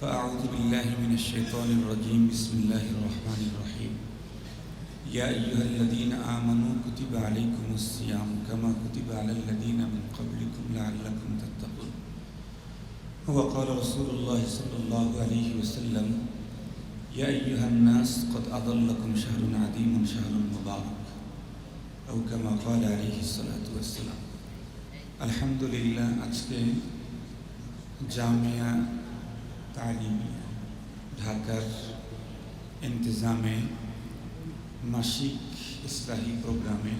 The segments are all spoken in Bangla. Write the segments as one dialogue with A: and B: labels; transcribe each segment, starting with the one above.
A: فأعوذ بالله من الشيطان الرجيم. بسم الله الرحمن الرحيم. يا أيها الذين آمنوا كتب عليكم الصيام كما كتب على الذين من قبلكم لعلكم تتقون. وقال رسول الله صلى الله عليه وسلم يا أيها الناس قد أضلكم شهر عظيم شهر مبارك أو كما قال عليه الصلاة والسلام. الحمد لله أجل جامعة তালিমিয়া ঢাকার ইন্তজামে মাসিক ইসলাহী প্রোগ্রামে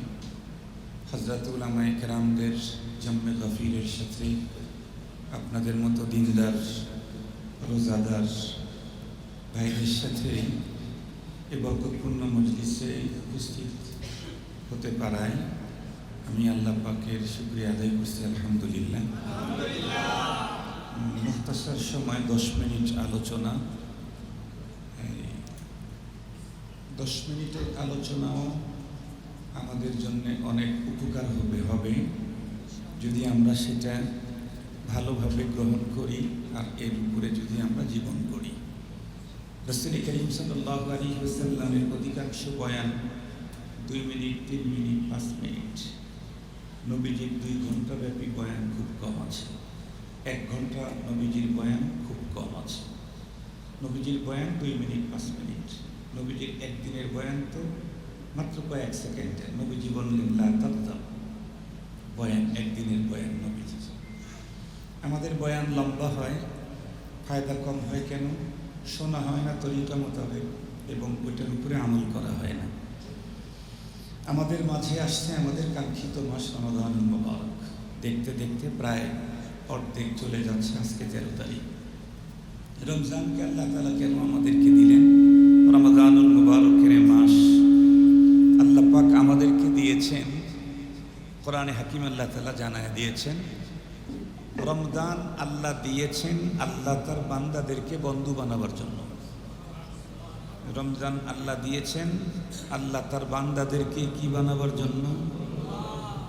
A: হজরত উলামায়ে কেরামদের জম্মে গফিরের সাথে আপনাদের মতো দিনদার রোজাদার ভাইদের সাথে এ বরকতপূর্ণ মজলিসে উপস্থিত হতে পারায় আমি আল্লাহ পাকের শুক্রিয়া আদায় করছি আলহামদুলিল্লাহ মুক্তাসার সময়, দশ মিনিট আলোচনা। দশ মিনিটের আলোচনাও আমাদের জন্য অনেক উপকার হবে হবে। যদি আমরা সেটা ভালোভাবে গ্রহণ করি আর এর উপরে যদি আমরা জীবন করি। রসুল করিম সাল্লাহ আলী ওসাল্লামের অধিকাংশ বয়ান দুই মিনিট, তিন মিনিট, পাঁচ মিনিট। নবীজির দুই ঘণ্টা ব্যাপী বয়ান খুব কম আছে। এক ঘণ্টা নবীজির বয়ান খুব কম আছে। নবীজির বয়ান দুই মিনিট, পাঁচ মিনিট। নবীজির একদিনের বয়ান তো মাত্র কয়েক সেকেন্ডে। নবীজি বললেন, লা তাবদাব বয়ান, একদিনের বয়ান নবীজি আমাদের বয়ান লম্বা হয়, ফায়দা কম হয় কেন? শোনা হয় না তরিকা মোতাবেক এবং ওইটার উপরে আমল করা হয় না। আমাদের মাঝে আসছে আমাদের কাঙ্ক্ষিত মাস রমাদান মোবারক। দেখতে দেখতে প্রায় অর্ধেক চলে যাচ্ছে আজকে তেরো তারিখ। রমজানকে আল্লাহ তালা কেন আমাদেরকে দিলেন? রমাদানুল মুবারকের মাস আল্লাহ পাক আমাদেরকে দিয়েছেন, কোরআনে হাকিম আল্লাহ তালা জানায় দিয়েছেন, রমজান আল্লাহ দিয়েছেন আল্লাহ তার বান্দাদেরকে বন্ধু বানাবার জন্য। রমজান আল্লাহ দিয়েছেন, আল্লাহ তার বান্দাদেরকে কি বানাবার জন্য?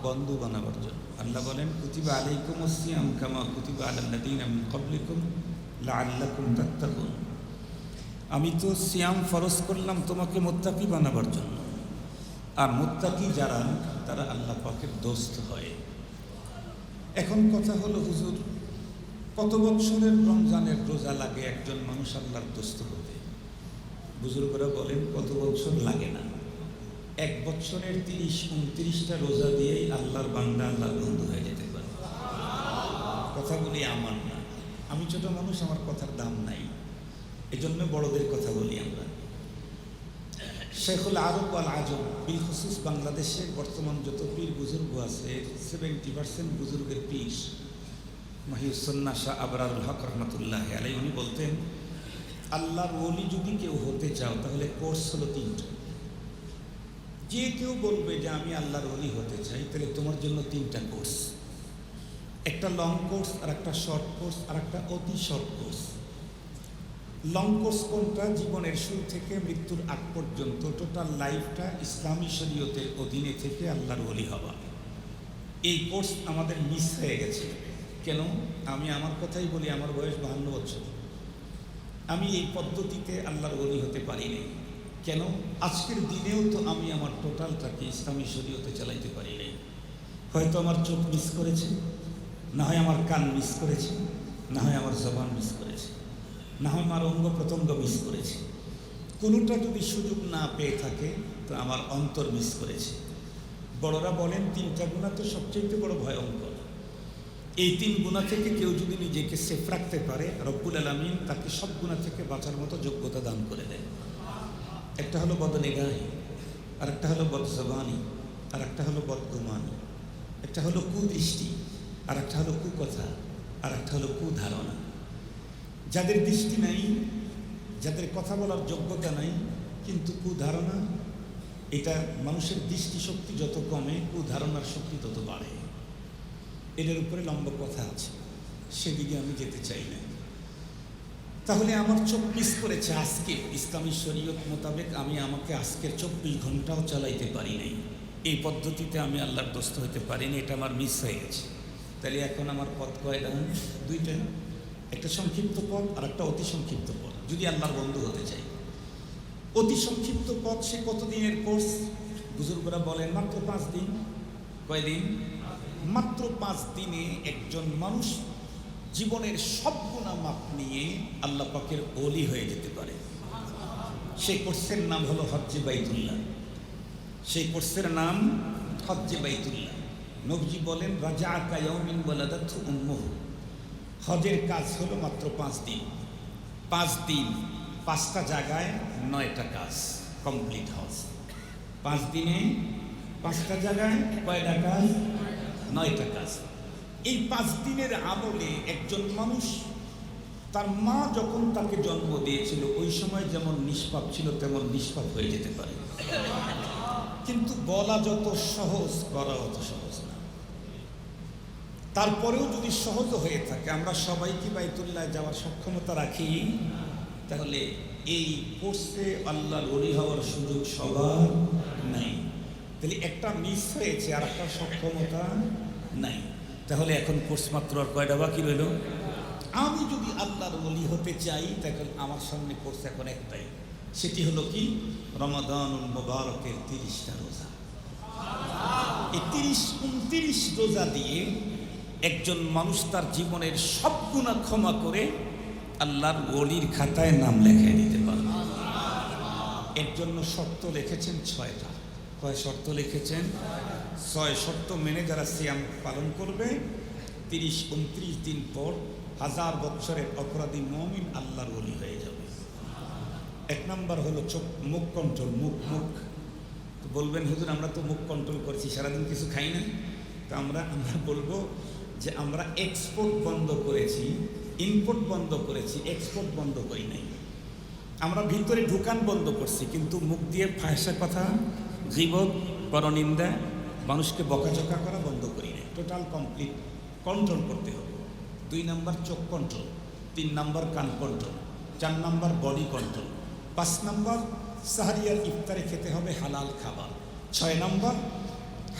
A: বন্ধু বানাবার জন্য। আল্লাহ বলেন, কুতিবা আলাইকুম আসিয়াম কামা কুতিবা আলাল্লাদিন মিন ক্বাবলিকুম লাআল্লাকুম তাত্তাকুন। আমি তো সিয়াম ফরজ করলাম তোমাকে মোত্তাকি বানাবার জন্য। আর মোত্তাকি যারা, তারা আল্লাহ পাকের দোস্ত হয়। এখন কথা হলো, হুজুর, কত বছরের রমজানের রোজা লাগে একজন মানুষ আল্লাহর দোস্ত হতে? বুজুর্গরা বলেন, কত বছর লাগে না। এক বছরের তিরিশ, উনত্রিশটা রোজা দিয়েই আল্লাহর বান্দা আল্লাহর বন্ধু হয়ে যেতে পারে। কথাগুলি আমার না। আমি ছোট মানুষ, আমার কথার দাম নাই। এজন্য বড়দের কথা বলি আমরা। শেখুল আরব আল আজম বিল খুসুস বাংলাদেশে বর্তমান যত পীর বুজুর্গ আছে সেভেন্টি পার্সেন্ট বুজুর্গের পীর মাহিউসন্না শাহ আবরারুল হক রহমতুল্লাহ আলাই উনি বলতেন, আল্লাহর ওলি যদি কেউ হতে চাও, তাহলে কোর্স হলো তিনটা। যে কেউ বলবে যে আমি আল্লাহর ওলি হতে চাই, তাহলে তোমার জন্য তিনটা কোর্স। একটা লং কোর্স আর একটা শর্ট কোর্স আর একটা অতি শর্ট কোর্স লং কোর্স কোনটা? জীবনের শুরু থেকে মৃত্যুর আগ পর্যন্ত টোটাল লাইফটা ইসলামী শরীয়তের অধীনে থেকে আল্লাহর ওলি হওয়া। এই কোর্স আমাদের মিস হয়ে গেছে। কেন? আমি আমার কথাই বলি, আমার বয়স বাহান্ন বছর। আমি এই পদ্ধতিতে আল্লাহর ওলি হতে পারিনি। কেন? আজকের দিনেও তো আমি আমার টোটালটাকে ইসলামী শরীয়তে চালাইতে পারি নাই। হয়তো আমার চোখ মিস করেছে, না হয় আমার কান মিস করেছে, না হয় আমার জবান মিস করেছে, না হয় আমার অঙ্গ প্রত্যঙ্গ মিস করেছে। কোনোটা যদি সুযোগ না পেয়ে থাকে, তো আমার অন্তর মিস করেছে। বড়রা বলেন, তিনটা গুণা তো সবচেয়ে বড় ভয়ঙ্কর। এই তিন গুণা থেকে কেউ যদি নিজেকে সেফ রাখতে পারে, রব্বুল আলমিন তাকে সব গুণা থেকে বাঁচার মতো যোগ্যতা দান করে দেয় একটা হলো বদনেগাহি আর একটা হলো বদজবানি আর একটা হলো বদগুমানি, একটা হলো কুদৃষ্টি আর একটা হলো কুকথা আর একটা হলো কুধারণা। যাদের দৃষ্টি নাই, যাদের কথা বলার যোগ্যতা নাই, কিন্তু কুধারণা, এটা মানুষের দৃষ্টিশক্তি যত কমে, কুধারণার শক্তি তত বাড়ে। এটার উপরে লম্বা কথা আছে, সেদিকে আমি যেতে চাই না। তাহলে আমার চব্বিশ করেছে আজকে। ইসলামী শরীয়ত মোতাবেক আমি আমাকে আজকের চব্বিশ ঘন্টাও চালাইতে পারি নাই। এই পদ্ধতিতে আমি আল্লাহর দোস্ত হতে পারিনি এটা আমার মিস হয়ে গেছে। তাহলে এখন আমার পথ কয়টা দুইটা। একটা সংক্ষিপ্ত পথ আর একটা অতি সংক্ষিপ্ত পথ, যদি আল্লাহর বন্ধু হতে চাই। অতি সংক্ষিপ্ত পথ, সে কতদিনের কোর্স বুজুর্গরা বলেন, মাত্র পাঁচ দিন। কয়দিন? মাত্র পাঁচ দিনে একজন মানুষ জীবনের সব গুণা মাপ নিয়ে আল্লাহ পাকের অলি হয়ে যেতে পারে। সেই কোর্সের নাম হলো হজ্জে বাইতুল্লাহ। সেই কোর্সের নাম হজ্জে বাইতুল্লাহ। নবজি বলেন রাজা আকায়মিন বলাদাথ উম্মহ। হজের কাজ হলো মাত্র পাঁচ দিন। পাঁচ দিন, পাঁচটা জায়গায় নয়টা কাজ কমপ্লিট হজ। পাঁচ দিনে পাঁচটা জায়গায় কয়টা কাজ? নয়টা কাজ। এই পাঁচ দিনের আমলে একজন মানুষ, তার মা যখন তাকে জন্ম দিয়েছিল, ওই সময় যেমন নিষ্পাপ ছিল, তেমন নিষ্পাপ হয়ে যেতে পারে। কিন্তু বলা যত সহজ, করা অত সহজ না। তারপরেও যদি সহজ হয়ে থাকে, আমরা সবাই কি বাইতুল্লাহ যাওয়ার সক্ষমতা রাখি? তাহলে এই কোর্সে আল্লাহর অলি হওয়ার সুযোগ সবার নাই। তাহলে একটা মিস হয়েছে আর একটা সক্ষমতা নাই। তাহলে এখন কোর্স মাত্র আর কয়টা বাকি রইল? আমি যদি আল্লাহর অলি হতে চাই, তাহলে আমার সামনে কোর্স এখন একটাই। সেটি হলো কি? রমাদানুল মোবারকের তিরিশটা রোজা। এই তিরিশ উনতিরিশ রোজা দিয়ে একজন মানুষ তার জীবনের সব গুণা ক্ষমা করে আল্লাহর গলির খাতায় নাম লেখায় দিতে পারবে এর জন্য শর্ত লিখেছেন ছয়টা। কয় শর্ত লিখেছেন? ছয় শর্ত মেনে যারা সিয়াম পালন করবে, তিরিশ, উনত্রিশ দিন পর হাজার বছরের অপরাধী মমিন আল্লাহর বলি হয়ে যাবে। এক নম্বর হলো চোখ, মুখ কন্ট্রোল মুখ মুখ। তো বলবেন, হুজুর, আমরা তো মুখ কন্ট্রোল করছি, সারাদিন কিছু খাই না? তো আমরা আমরা বলব যে আমরা এক্সপোর্ট বন্ধ করেছি ইনপোর্ট বন্ধ করেছি এক্সপোর্ট বন্ধ করি নাই। আমরা ভিতরে ঢুকান বন্ধ করছি, কিন্তু মুখ দিয়ে ফায়সা কথা জীবত পরনিন্দা মানুষকে বকাঝকা করা বন্ধ করি নাই। টোটাল কমপ্লিট কন্ট্রোল করতে হবে। দুই নাম্বার চোখ কন্ট্রোল তিন নাম্বার কান কন্ট্রোল চার নাম্বার বডি কন্ট্রোল পাঁচ নাম্বার সাহারিয়ার ইফতারে খেতে হবে হালাল খাবার, ছয় নাম্বার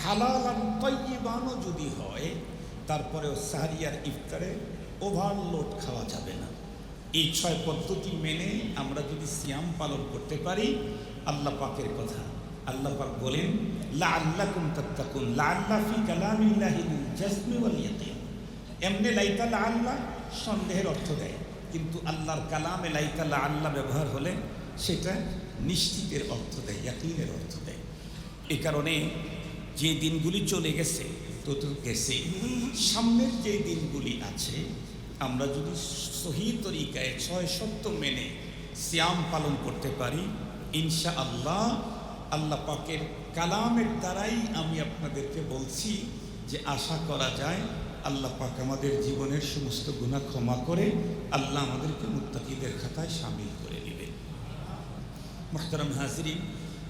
A: হালাল আর তৈবানও যদি হয়, তারপরেও সাহারিয়ার ইফতারে ওভারলোড খাওয়া যাবে না। এই ছয় পদ্ধতি মেনে আমরা যদি সিয়াম পালন করতে পারি, আল্লাহ পাকের কথা আল্লাহ পাক বলেন লা আল্লাহ কুম তাত্তাকুন লা আল্লাহ ফি কালামিল্লাহি লিল জাজমি ওয়াল ইয়াকিন। এমনি লাইতা লা আল্লাহ সন্দেহের অর্থ দেয়, কিন্তু আল্লাহর কালামে লাইতা লা আল্লাহ ব্যবহার হলে সেটা নিশ্চিতের অর্থ দেয়, ইয়াকিনের অর্থ দেয়। এই কারণে যে দিনগুলি চলে গেছে, তো তো গেছে। সামনের যে দিনগুলি আছে, আমরা যদি সহি তরিকায় ছয় সত্য মেনে সিয়াম পালন করতে পারি ইনশা আল্লাহ আল্লাহ পাকের কালামের দ্বারাই আমি আপনাদেরকে বলছি যে আশা করা যায় আল্লাহ পাক আমাদের জীবনের সমস্ত গুণা ক্ষমা করে আল্লাহ আমাদেরকে মুত্তাকিদের খাতায় সামিল করে নেবে মোহতারাম হাজিরিন,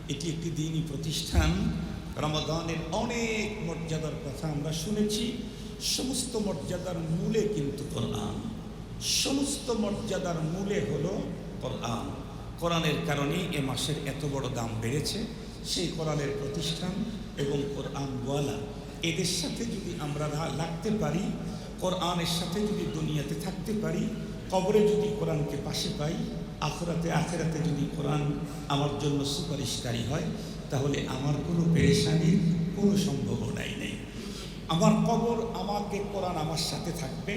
A: এটি একটি দিনই প্রতিষ্ঠান। রমাদানের অনেক মর্যাদার কথা আমরা শুনেছি। সমস্ত মর্যাদার মূলে কিন্তু কোরআন। সমস্ত মর্যাদার মূলে হলো কোরআন। কোরআনের কারণে এ মাসের এত বড় দাম বেড়েছে, সেই কোরআনের প্রতিষ্ঠান এবং কোরআন ওয়ালা এদের সাথে যদি আমরা লাগতে পারি, কোরআনের সাথে যদি দুনিয়াতে থাকতে পারি, কবরে যদি কোরআনকে পাশে পাই, আখরাতে, আখেরাতে যদি কোরআন আমার জন্য সুপারিশকারী হয়, তাহলে আমার কোনো পেরেশানির কোনো সম্ভাবনাই নেই। আমার কবর আমাকে কোরআন আমার সাথে থাকবে,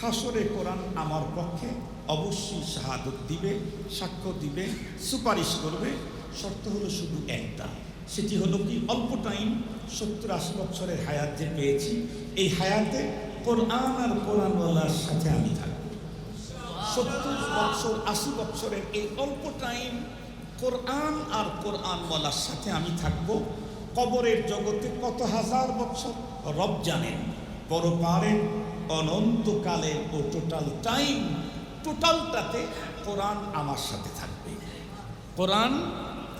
A: হাসরে কোরআন আমার পক্ষে অবশ্যই শাহাদত দিবে, সাক্ষ্য দিবে, সুপারিশ করবে। শর্ত হলো শুধু একটা। সেটি হলো কি, অল্প টাইম সত্তর আশি বছরের হায়াত যে পেয়েছি, এই হায়াতে কোরআন আর কোরআনওয়ালার সাথে আমি থাকব। সত্তর বছর, আশি বছরের এই অল্প টাইম কোরআন আর কোরআনওয়ালার সাথে আমি থাকব। কবরের জগতে কত হাজার বছর রব জানেন পরপারের অনন্তকালের ও টোটাল টাইম টোটালটাতে কোরআন আমার সাথে থাকবে। কোরআন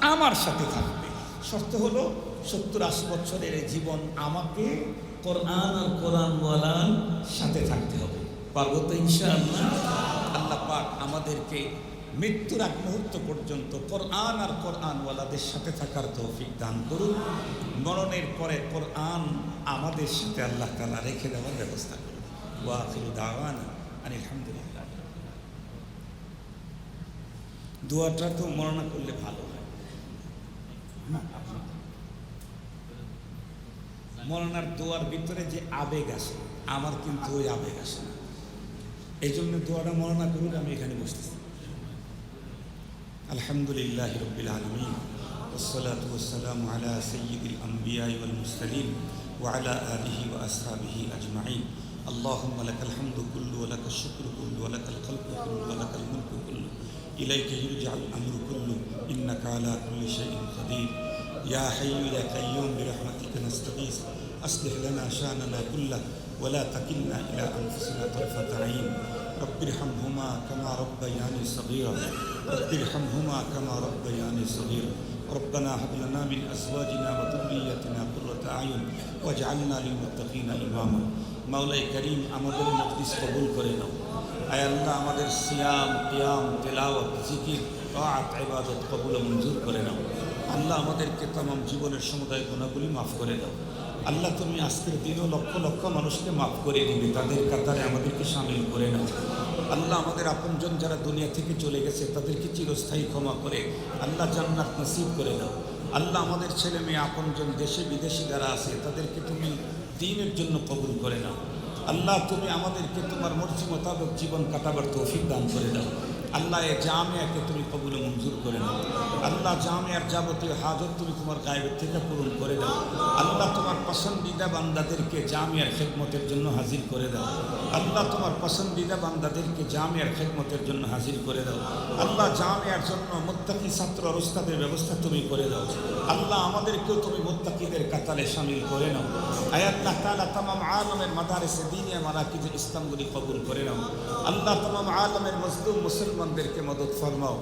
A: আমার সাথে থাকবে। শর্ত হলো, সত্তর আশি বছরের জীবন আমাকে কোরআন আর কোরআনওয়ালার সাথে থাকতে হবে। পারব তো ইনশাআল্লাহ? আল্লাহ পাক আমাদেরকে মৃত্যুর আগ মুহূর্ত পর্যন্ত কোরআন আর কোরআনওয়ালাদের সাথে থাকার তৌফিক দান করুন। মরণের পরে কোরআন আমাদের সাথে আল্লাহ তালা রেখে দেওয়ার ব্যবস্থা করুন। ওয়াফির দাওয়ান আলহামদুলিল্লাহ দোয়াটা তো মরণা করলে ভালো হয় না মরণার দোয়ার ভিতরে যে আবেগ আসে আমার কিন্তু ওই আবেগ আসে না এই জন্য দোয়াটা মরণা করুন আমি এখানে বসতেছি আলহামদুলিল্লাহ রবিল আলমিন والصلاة والسلام على سيد الأنبياء والمرسلين وعلى آله وأصحابه أجمعين اللهم لك الحمد كله ولك الشكر كله ولك الخلق كله ولك الملك كله إليك يرجع الأمر كله. إنك على كل شيء قدير. يا حي يا قيوم برحمتك نستغيث. أصلح لنا شأننا كله ولا تكلنا إلى أنفسنا طرفة عين. رب ارحمهما كما ربياني صغيرا. رب ارحمهما كما ربياني صغيرا. ربنا هب لنا من أزواجنا وذريتنا আয়ুন ও জালনা আলী মুত্তাকিন মাওলাই করিম আমাদের মুক্তি কবুল করে নাও। আয়াল্লাহ আমাদের সিয়াম, কিয়াম, তেলাওয়াত, জিকির তাত ইবাদত কবুল মঞ্জুর করে নাও। আল্লাহ আমাদেরকে তমাম জীবনের সমুদায় গুণাগুলি মাফ করে দাও। আল্লাহ তুমি আজকের দিনও লক্ষ লক্ষ মানুষকে মাফ করে দিবে, তাদের কাতারে আমাদেরকে সামিল করে নাও। আল্লাহ আমাদের আপনজন যারা দুনিয়া থেকে চলে গেছে, তাদেরকে চিরস্থায়ী ক্ষমা করে আল্লাহ জান্নাত নসিব করে দাও। আল্লাহ আমাদের ছেলে মেয়ে আপনজন দেশে বিদেশে যারা আছে, তাদেরকে তুমি দিনের জন্য কবুল করে নাও। আল্লাহ তুমি আমাদেরকে তোমার মর্জি মোতাবেক জীবন কাটাবার তৌফিক দান করে দাও। আল্লাহ জামিয়াকে তুমি কবুলে মঞ্জুর করে নাও। আল্লাহ জামিয়ার যাবতীয় হাজত তুমি তোমার গায়েবের থেকে পূরণ করে দাও। আল্লাহ তোমার পসন্দিদা বান্দাদেরকে জামিয়ার খেদমতের জন্য হাজির করে দাও। আল্লাহ তোমার পসন্দিদা বান্দাদেরকে জামিয়ার খেদমতের জন্য হাজির করে দাও। আল্লাহ জামিয়ার জন্য মোত্তাকি ছাত্র অবস্থাদের ব্যবস্থা তুমি করে দাও। আল্লাহ আমাদেরকেও তুমি মোত্তাকিদের কাতারে সামিল করে নাও। আয়াল্লাহ তালা তামাম আলমের মাদারেসে দিনিয়া মারাকিজে ইসলামগুলি কবুল করে নাও। আল্লাহ তামাম আলমের মজলুম মুসলমানদেরকে মদত ফরমাও